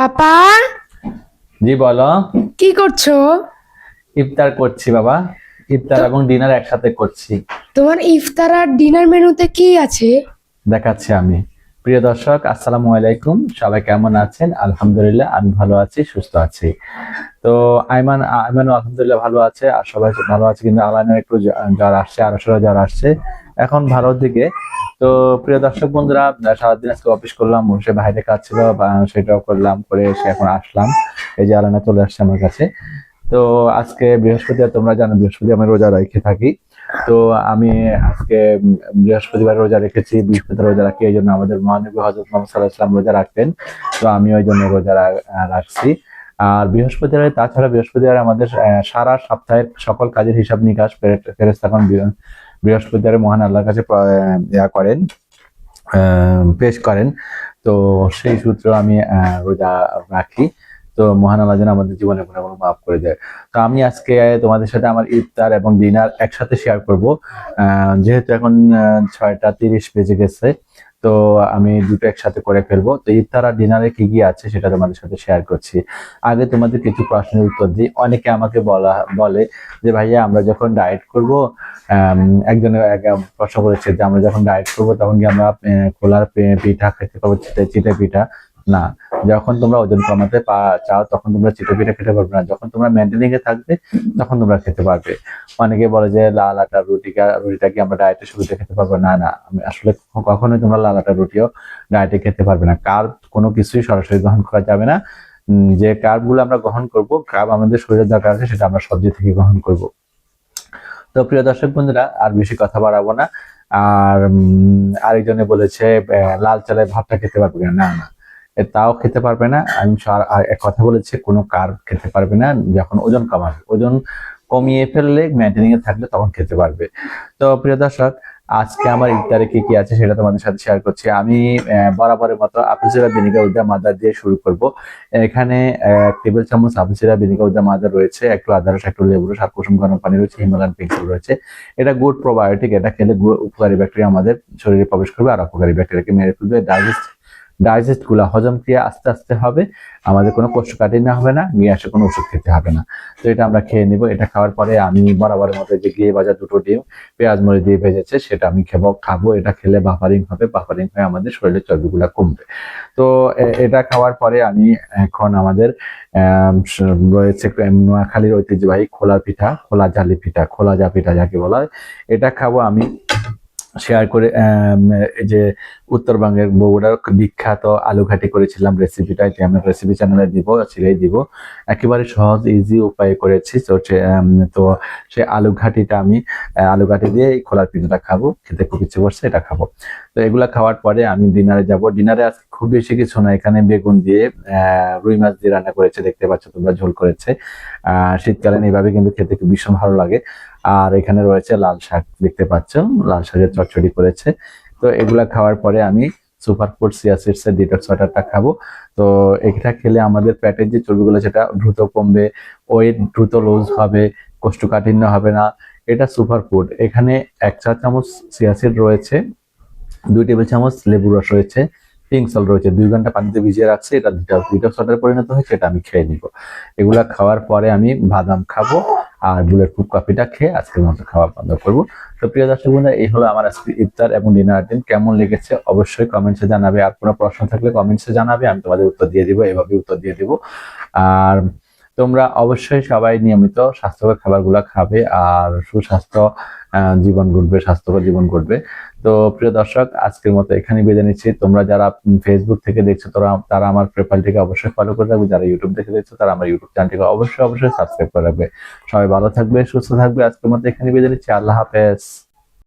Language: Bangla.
পাপা? জি বলো। কি করছ? ইফতার করছি বাবা। ইফতার এবং ডিনার একসাথে করছি। তোমার ইফতার আর ডিনার মেনুতে কি আছে? দেখাচ্ছি আমি। প্রিয় দর্শক আসসালামু আলাইকুম। সবাই কেমন আছেন? আলহামদুলিল্লাহ আমি ভালো আছি সুস্থ আছি। তো আইমান আইমান আলহামদুলিল্লাহ ভালো আছে আর সবাই ভালো আছে কিন্তু আলাইনের একটু জ্বর আসছে আর জ্বর আসছে। এখন ভালোর দিকে তো প্রিয় দর্শক বন্ধুরা সারাদিন আজকে অফিস করলাম, বসে বাইরে কাজ ছিল সেটাও করলাম, করে এসে এখন আসলাম। এই যে আলানা চলে আসছে আমার কাছে। তো আজকে বৃহস্পতিবার, তোমরা জানো বৃহস্পতি আমি রোজা রেখে থাকি। তো আমি আজকে বৃহস্পতিবার রোজা রেখেছি, বৃহস্পতিবার রোজা রাখি, এই জন্য আমাদের মহানবী হজরত মোহাম্মদ ইসলাম রোজা রাখতেন। তো আমি ওই জন্য রোজা রাখছি। আর বৃহস্পতিবার, তাছাড়া বৃহস্পতিবার আমাদের সারা সপ্তাহের সকল কাজের হিসাব নিকাশ ফেরেস্তাখন বৃহস্পতিবার মহান আল্লাহর কাছে ইয়া করেন পেশ করেন। তো সেই সূত্র আমি রোজা রাখি। তো মহান আল্লাহ যেন আমাদের জীবনে কোনো কোনো মাফ করে দেয়। তো আমি আজকে তোমাদের সাথে আমার ইফতার এবং ডিনার একসাথে শেয়ার করব। যেহেতু এখন ছয়টা তিরিশ বেজে গেছে। তো আমি দুটো একসাথে করে ফেলব। তো ইফতার, ডিনারে কি কি আছে সেটা তোমাদের সাথে শেয়ার করছি। আগে তোমাদের কিছু প্রশ্নের উত্তর দিই। অনেকে আমাকে বলা, বলে যে, ভাইয়া, আমরা যখন ডায়েট করব একজনে এক প্রশ্ন করেছে যে, আমরা যখন ডায়েট করব তখন কি আমরা খোলার পিঠা খেতে পাবো চিটে পিঠা? না, যখন তোমরা ওজন কমাতে চাও, তখন তোমরা চিটে পিঠা খেতে পারবে না। যখন তোমরা মেনটেনিং এ থাকবে, তখন তোমরা খেতে পারবে। অনেকে বলে যে, লাল আটার রুটি রুটিটা কি আমরা ডায়েটে শুরুতে খেতে পারব? না না, আমি আসলে কখনোই তোমরা লাল আটার রুটিও ডায়েটে খেতে পারবে না। কার কোনো কিছুই সরাসরি গ্রহণ করা যাবে না। যে কার্বগুলো আমরা গ্রহণ করব কার্ব আমাদের শরীরের দরকার আছে, সেটা আমরা সবজি থেকে গ্রহণ করব। তো প্রিয় দর্শক বন্ধুরা, আর বেশি কথা বাড়াবো না। আর আরেকজনে বলেছে লাল চালের ভাতটা খেতে পারবে না না। তাও খেতে পারবে না। আমি এক কথা বলেছি, কোনো কার্ব খেতে পারবে না। যখন ওজন কমাবে, ওজন কমিয়ে ফেললে মেনটেনিং এ থাকলে তখন খেতে পারবে। তো প্রিয় দর্শক, আজকে আমার ইফতারে কি কি আছে সেটা তোমাদের সাথে শেয়ার করছি। আমি বরাবরের মতো আপেল সিরা ভিনিগার উদ্যা মাদার দিয়ে শুরু করব। এখানে এক টেবিল চামচ আপেল সিরা ভিনিগার উদ্যা মাদার রয়েছে। একটু আদা রস একটু লেবু রস আর কুসুম, গরম পানি রয়েছে, হিমালয়ান পেন্সিল রয়েছে। এটা গুড প্রোবায়োটিক এটা খেলে উপকারী ব্যাকটেরিয়া আমাদের শরীরে প্রবেশ করবে আর অপকারী ব্যাকটেরিয়াকে মেরে ফেলবে ডাইজেস্ট ডাইজেস্টগুলা হজম ক্রিয়া আস্তে আস্তে হবে, আমাদের কোনো কোষ্ঠকাঠিন্য হবে না, নিয়ে আসে কোনো ওষুধ খেতে হবে না। তো এটা আমরা খেয়ে নিব, এটা খাওয়ার পরে আমি বরাবরের মতো যে গিয়ে বাজার দুটো ডিম, পেঁয়াজ মরিচ দিয়ে ভেজেছে, সেটা আমি খেবো, খাব, এটা খেলে বাফারিং হবে বাফারিং হয়ে আমাদের শরীরের চর্বিগুলা কমবে। তো এটা খাওয়ার পরে আমি এখন আমাদের রয়েছে নোয়াখালীর ঐতিহ্যবাহী খোলা পিঠা, খোলা জালি পিঠা, খোলা জা পিঠা যাকে বলা হয়, এটা খাব আমি শেয়ার করে এই যে উত্তরবঙ্গের বগুড়ার বিখ্যাত আলু ঘাটি করেছিলাম রেসিপিটা এটি আমি রেসিপি চ্যানেলে দিব ছেড়েই দিব। একেবারে সহজ ইজি উপায়ে করেছি। তো সে- তো সেই আলু ঘাটিটা আমি আহ, আলু ঘাটি দিয়ে এই খোলার পিঠাটা খাব খেতে খুব ইচ্ছে করছে এটা খাব। তো এগুলা খাওয়ার পরে আমি ডিনারে যাব। ডিনারে আজকে খুব বেশি কিছু না এখানে বেগুন দিয়ে রুই মাছ দিয়ে রান্না করেছে দেখতে পাচ্ছ তোমরা ঝোল করেছে। আহ শীতকালীন এইভাবে কিন্তু খেতে খুব ভীষণ ভালো লাগে। আর এখানে রয়েছে লাল শাক, দেখতে পাচ্ছ? লাল শাকের চচ্চড়ি করেছে। তো এগুলা খাওয়ার পরে আমি সুপার ফুড সিয়াসিডস এর ডিটক্স ওয়াটারটা খাব। তো এটা খেলে আমাদের পেটের যে চর্বিগুলো, সেটা দ্রুত কমবে, ওয়েট দ্রুত লুজ হবে, কোষ্ঠকাঠিন্য হবে না। এটা সুপার ফুড এখানে এক চা চামচ সিয়াসিড রয়েছে, দুই টেবিল চামচ লেবু রস রয়েছে পিঙ্ক সল রয়েছে। দুই ঘণ্টা পানিতে ভিজিয়ে রাখছে, এটা ডিটক্স ওয়াটার পরিণত হয়েছে এটা আমি খেয়ে নিব। এগুলা খাওয়ার পরে আমি বাদাম খাব আর বুলেট প্রুফ কফিটা খেয়ে আজকের মতো খাওয়া বন্ধ করব। তো প্রিয় দর্শক বন্ধুরা, এই হলো আমার আজকে ইফতার এবং ডিনার দিন। কেমন লেগেছে অবশ্যই কমেন্টসে জানাবে। আর কোনো প্রশ্ন থাকলে কমেন্টসে জানাবে, আমি তোমাদের উত্তর দিয়ে দিব এভাবে উত্তর দিয়ে দিব। আর তোমরা অবশ্যই সবাই নিয়মিত স্বাস্থ্যকর খাবারগুলো খাবে আর সুস্বাস্থ্য জীবন ঘটবে, স্বাস্থ্যকর জীবন ঘটবে। তো প্রিয় দর্শক, আজকের মতো এখানে বেঁধে নিচ্ছি। তোমরা যারা ফেসবুক থেকে দেখছ, তোরা, তারা আমার প্রোফাইলটিকে অবশ্যই ফলো করে রাখবে। যারা ইউটিউব দেখে দেখছ, তারা আমার ইউটিউব চ্যানেলটিকে অবশ্যই অবশ্যই সাবস্ক্রাইব করে রাখবে। সবাই ভালো থাকবে, সুস্থ থাকবে। আজকের মতো এখানে বেঁধে নিচ্ছি। আল্লাহ হাফেজ।